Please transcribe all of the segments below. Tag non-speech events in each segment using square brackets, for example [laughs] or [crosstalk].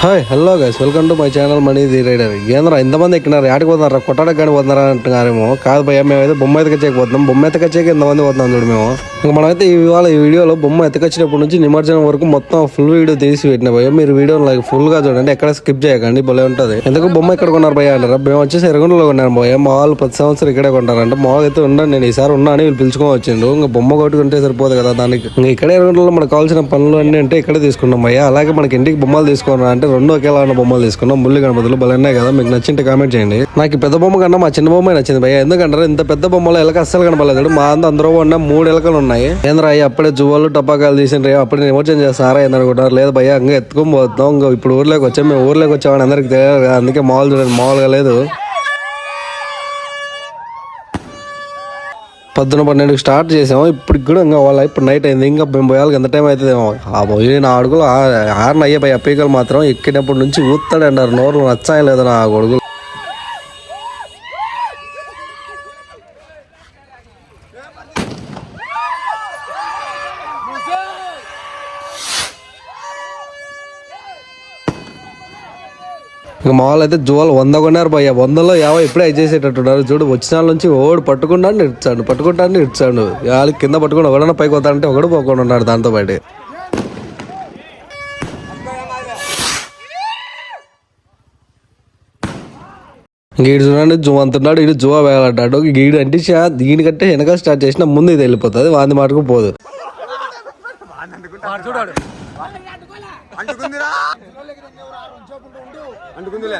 Hi hello guys welcome to my channel money the rider ఏంద్రా ఇంతమంది ఎక్కినారు యాడికి పోతున్నారా? కొట్టడానికి కానీ పోతున్నారా అంటున్నారేమో. కాదు భయ్య మేమైతే బొమ్మ ఎతకచ్చేకపోతున్నాం బొమ్మ ఎత్తుకొచ్చేకి ఇంతమంది పోతున్నాం చూడు మేము. ఇంకా మనమైతే ఇవాళ ఈ వీడియోలో బొమ్మ ఎత్తుకొచ్చినప్పటి నుంచి నిమజ్జనం వరకు మొత్తం ఫుల్ వీడియో తీసి పెట్టిన భయ మీరు వీడియో లైక్ ఫుల్గా చూడండి ఎక్కడ స్కిప్ చేయకండి భలే ఉంటుంది. ఎందుకు బొమ్మ ఎక్కడ కొన్నారు భయ అంటారా? మేము వచ్చేసి ఎరగొండలో కొన్నాను భయ మా వాళ్ళు ప్రతి సంవత్సరం ఇక్కడే కొంటారంట. మా అయితే ఉండండి నేను ఈసారి ఉన్నా అని వీళ్ళు పిలుచుకొని వచ్చిండు ఇంకా బొమ్మ కొట్టుకుంటే సరిపోదు కదా దానికి. ఇంకా ఇక్కడే ఎరగుండలో మనకు కావాల్సిన పనులు అన్ని అంటే ఇక్కడే తీసుకున్నాం భయ అలాగే మనకి ఇంటికి బొమ్మలు తీసుకున్నా అంటే రెండు ఒకేలా ఉన్న బొమ్మలు తీసుకున్నాం. ముల్లి గణపతులు బలన్నాయి కదా. మీకు నచ్చింటే కామెంట్ చేయండి. నాకు పెద్ద బొమ్మ కన్నా మా చిన్న బొమ్మ నచ్చింది భయ ఎందుకంటారు? ఇంత పెద్ద బొమ్మలో ఎలక అస్సలు కనపడలేదు. మా అంత అందరూ ఉన్న మూడు ఎలకలు ఉన్నాయి. ఏంద్రా అయ్యి అప్పుడే జువ్వలు టపాకాలు తీసిండ్రు. అప్పుడే నిమజ్జనం చేస్తారా ఏందనుకుంటారు లేదు భయ ఇంకా ఎత్తుకొని పోతున్నాం. ఇంకా ఇప్పుడు ఊర్లోకి వచ్చాం. మేము ఊర్లోకి వచ్చామని అందరికి తెలియదు అందుకే మాల్ చూడండి. మామూలుగా లేదు. పద్దున పన్నెండుకి స్టార్ట్ చేసాము. ఇప్పుడు కూడా ఇంకా వాళ్ళ ఇప్పుడు నైట్ అయింది. ఇంకా మేము పోయాలి. ఎంత టైం అవుతుందేమో ఆ పోయిన నా అడుగులు ఆరున అయ్యే పై అప్పీకలు మాత్రం ఎక్కినప్పటి నుంచి ఊస్తాడంటారు నోరు నచ్చాయలేదు నా కొడుకులు. ఇంకా మా వాళ్ళు అయితే జువాలు వంద కొన్నారు భయ్య. వందలో యాభై ఇప్పుడే చేసేటట్టున్నారు చూడు వచ్చిన వాళ్ళ నుంచి ఓడు పట్టుకుంటాను ఇడ్చాడు పట్టుకుంటాను ఇడ్చాడు వాళ్ళు కింద పట్టుకుని ఒకడన్నా పైకి వస్తాడంటే ఒకడు పోకుండా ఉన్నాడు దాంతో బయట గీడు చూడండి జువ అంటున్నాడు ఇడు జువ వేలాడ్డాడు గీడు అంటే దీనికంటే వెనక స్టార్ట్ చేసిన ముందు ఇది వెళ్ళిపోతుంది వాంది మాటకు పోదు. అంటుకుందిలే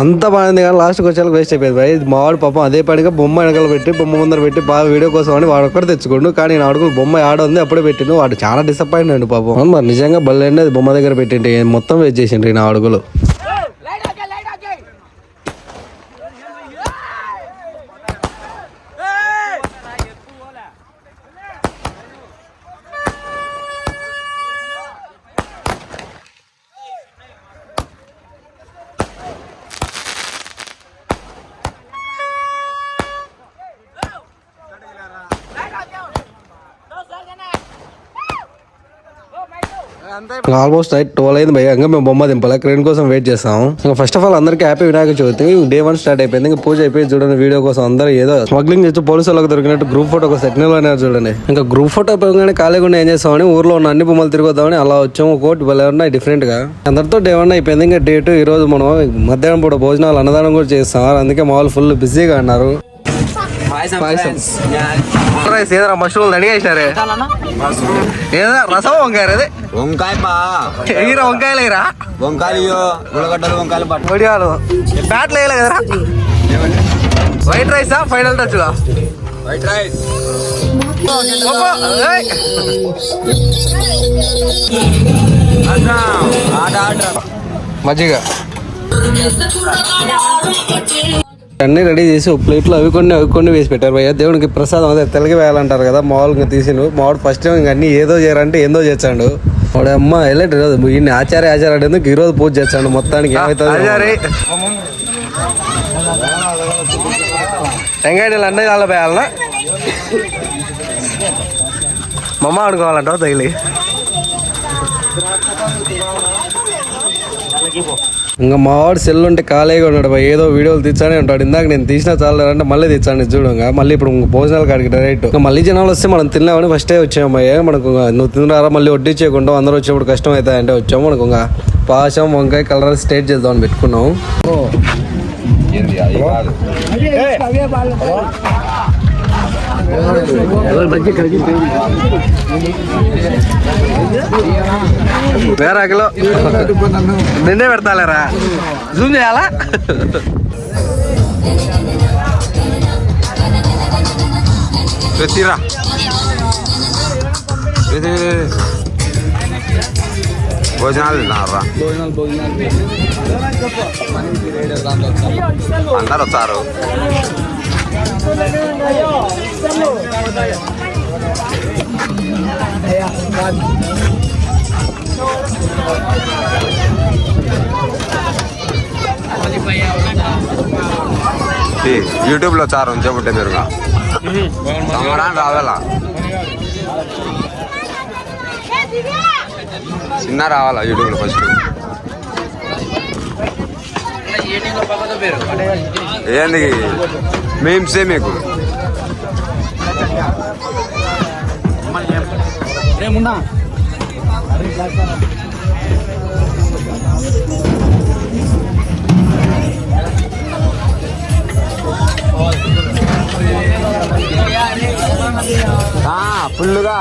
అంత బాగుంది కానీ లాస్ట్కి వచ్చేలా వేస్ట్ అయిపోయింది భయ్. మావాడు పాపం అదే పనిగా బొమ్మ వెనకాల పెట్టి బొమ్మ ముందర పెట్టి బాగా వీడియో కోసం అని వాడు ఒక్కడ తెచ్చుకోండు. కానీ నా అడుగులు బొమ్మ ఆడ ఉంది అప్పుడే పెట్టిండు. వాడు చాలా డిసప్పాయింట్ అండి పాపం. మరి నిజంగా బల్లెండి అది బొమ్మ దగ్గర పెట్టింటే మొత్తం వేస్ట్ చేసిండ్రు ఈ నా అడుగులు. ఆల్మోస్ట్ నైట్ ట్వెల్వ్ అయింది భయ్య. ఇంకా మేము బొమ్మ దింపాలి. క్రేన్ కోసం వెయిట్ చేస్తాం ఇంకా ఫస్ట్ ఆఫ్ ఆల్ అందరికీ happy Vinayaka Chavithi. Day one start అయిపోయింది. ఇంకా పూజ అయిపోయి చూడండి వీడియో కోసం అందరూ ఏదో స్మగ్లింగ్ చేసి పోలీసు వాళ్ళకి దొరికినట్టు గ్రూప్ ఫోటో ఒక సెట్ అయినారు చూడండి. ఇంకా గ్రూప్ ఫోటో అయిపోగానే ఖాళీగా ఉండి ఏం చేస్తామని ఊర్లో ఉన్న అన్ని బొమ్మలు తిరిగొద్దామని అలా వచ్చాము. ఒకటి భలే ఉన్నాయి డిఫరెంట్గా. అందరితో డే వన్ అయిపోయింది. ఇంకా డే టూ ఈ రోజు మనం మధ్యాహ్నం పూట భోజనాలు అన్నదానం కూడా చేస్తాం. అందుకే మా వాళ్ళు ఫుల్ బిజీగా అన్నారు పాయసం రైస్ ఏదైనా మష్రూమ్ అడిగేసినారే ఏదో రసం వంకాయ అదే వంకాయ బా ఎగిరా వంకాయలు ఎగిరా వంకాయలు ఉల్లగడ్డలు వంకాయలు పట్టు. వడియాలు బ్యాట్లు వేయలే కదరా? వైట్ రైసా? Final touch white rice. మజ్జిగ. అన్ని రెడీ చేసి ఒక ప్లేట్లో అవి కొన్ని అవి కొన్ని వేసి పెట్టారు. భయ్య దేవునికి ప్రసాదం అదే తెలుగు వేయాలంటారు కదా మామూలుగా తీసిండు. మావాడు ఫస్ట్ టైం ఇంక అన్ని ఏదో చేయరంటే ఏందో చేస్తాడు. వాడు అమ్మ హైలైట్ ఈరోజు ఈయన ఆచార్య ఆచార్య ఎందుకు ఈరోజు పూజ చేస్తాడు? మొత్తానికి ఏమవుతుంది ఎంగైనా అన్నీ కాళ్ళ పోయాలనా? [laughs] మమ్మ అనుకోవాలంట తగిలి? ఇంకా మా వాడు సెల్ ఉంటే ఖాళీగా ఉన్నాడు భయ్. ఏదో వీడియోలు తీర్చానే ఉంటాడు ఇందాక నేను తీసిన చాలు అంటే మళ్ళీ తెచ్చాను చూడు మళ్ళీ ఇప్పుడు ఇంక భోజనాలు కాడికి డైరెక్ట్ ఇంకా మళ్ళీ జనాలు వస్తే మనం తినలేమని ఫస్టే వచ్చాము భయ్య మనకు నువ్వు తినరారా మళ్ళీ వడ్డీ చేయకుండా అందరూ వచ్చినప్పుడు కష్టం అవుతాయి అంటే వచ్చాము మనకు ఇంకా పాశం వంకాయ కలర్ స్టేట్ చేద్దామని పెట్టుకున్నాం వేరే కిలో నిన్నే పెడతాలేరా? జూమ్ చేయాలా? తీరా. భోజనాలు తిన్నారా? అందరు వచ్చారు యూట్యూబ్లో చారు చెబుంటే మీరు రావాలా? చిన్న రావాలా యూట్యూబ్లో ఫస్ట్? ఏంది? మేమ్సే మీకు ఫుల్గా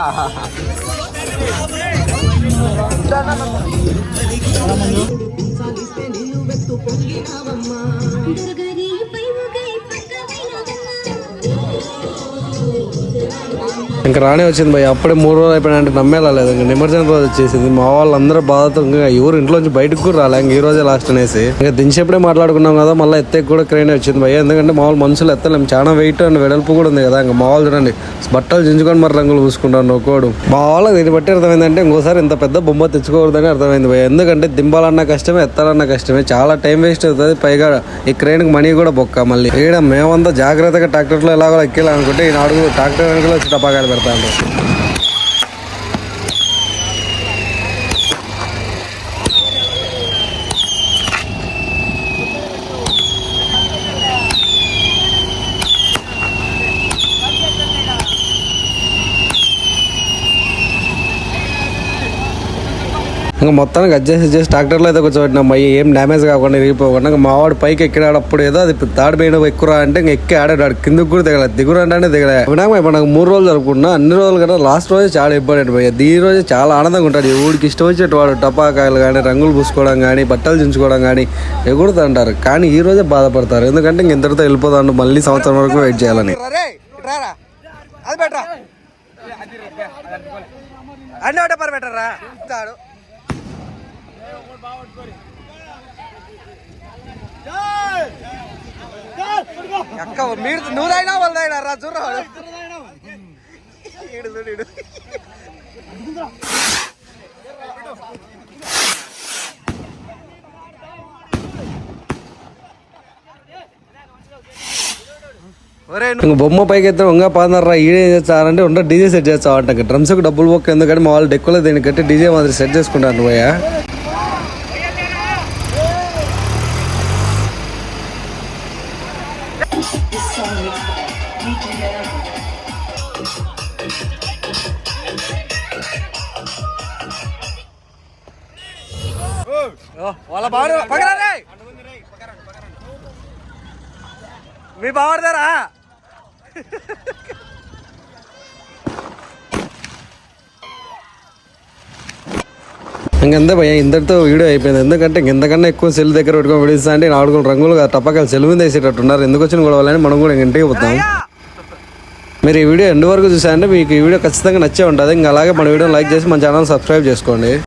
ఇంకా రానే వచ్చింది భయ అప్పుడే మూడు రోజులు అయిపోయినా అంటే నమ్మేలా లేదు. ఇంకా నిమజ్జనం రోజు వచ్చేసింది. మా వాళ్ళందరూ బాధతో ఇంకా ఎవరు ఇంట్లోంచి బయటకు కూడా రాలే. ఇంక ఈ రోజే లాస్ట్ అనేసి. ఇంకా దించేప్పుడే మాట్లాడుకున్నాం కదా మళ్ళీ ఎత్తే కూడా క్రెయిన్ వచ్చింది భయ ఎందుకంటే మామూలు మనుషులు ఎత్తలేం. చాలా వెయిట్ అండ్ వెడల్పు కూడా ఉంది కదా. ఇంకా మా వాళ్ళు చూడండి బట్టలు చించుకొని మరి రంగులు పూసుకుంటాను నొక్కోడు. మా వాళ్ళకి దీన్ని బట్టి అర్థమైందంటే ఇంకోసారి ఇంత పెద్ద బొమ్మ తెచ్చుకోకూడదని అర్థమైంది భయ ఎందుకంటే దింపాలన్నా కష్టమే ఎత్తాలన్నా కష్టమే. చాలా టైం వేస్ట్ అవుతుంది. పైగా ఈ క్రెయిన్కి మనీ కూడా బొక్క మళ్ళీ. ఇక్కడ మేమంతా జాగ్రత్తగా ట్రాక్టర్లో ఎలాగో ఎక్కేయాలనుకుంటే ఈ నాడుగు ట్రాక్టర్ వెనకలో వచ్చి టపాకాడు നിർത്താൻ ఇంకా మొత్తానికి అడ్జస్ట్ చేసి ట్రాక్టర్లో అయితే కూర్చోబెట్టినాం. అయ్యి ఏం డ్యామేజ్ కాకుండా ఇరిగిపోకుండా ఇంకా మావాడు పైకి ఎక్కినాడప్పుడు ఏదో అది తాడు పోయిన ఎక్కురా అంటే ఇంకా ఎక్కి ఆడాడు. కిందకు కూడా దిగలేదు దిగురు అంటే దిగలే. వినాక ఇప్పుడు నాకు మూడు రోజులు జరుపుకున్నా అన్ని రోజులు కదా లాస్ట్ రోజు చాలా ఇబ్బంది పోయా ఈ రోజు చాలా ఆనందంగా ఉంటాడు ఊరికి ఊడికి ఇష్టం వచ్చేటి వాడు టపాకాయలు కానీ రంగులు పూసుకోవడం కానీ బట్టలు చించుకోవడం కానీ ఎగురుతుంటారు. కానీ ఈ రోజే బాధపడతారు. ఎందుకంటే ఇంక ఇంతటితో వెళ్ళిపోతాను మళ్ళీ సంవత్సరం వరకు వెయిట్ చేయాలని. అది బెటరా? అక్క మీరు నువ్వుదైనా వాళ్ళదైనా రా చూడరాడు ఈడు చూడు బొమ్మ పైకి ఎత్తే ఇంకా పాదనరా ఈడేం చేస్తారంటే ఉంటే డీజే సెట్ చేస్తావు అంట. డ్రమ్స్ డబ్బులు బొక్క ఎందుకంటే మా వాళ్ళు డెక్కులో దీన్ని కట్టి డీజే మాదిరి సెట్ చేసుకుంటారు నువ్వయ్యా. వాళ్ళ బాడు పక్కన మీ బావడదారా ఇంకంతే భయ్య ఇంతటితో వీడియో అయిపోయింది. ఎందుకంటే ఇంతకన్నా ఎక్కువ సెల్ దగ్గర పెట్టుకొని విడిస్తా అంటే ఆడుకుని రంగులు టపకాయలు సెల్ మీద వేసేటట్టు ఉన్నారు ఎందుకు వచ్చిన గొడవలని మనం కూడా ఇంక ఇంటికి పోతాం. మీరు ఈ వీడియో ఎండ్ వరకు చూసారంటే మీకు ఈ వీడియో ఖచ్చితంగా నచ్చే ఉంటుంది. ఇంకా అలాగే మన వీడియో లైక్ చేసి మన ఛానల్ సబ్స్క్రైబ్ చేసుకోండి.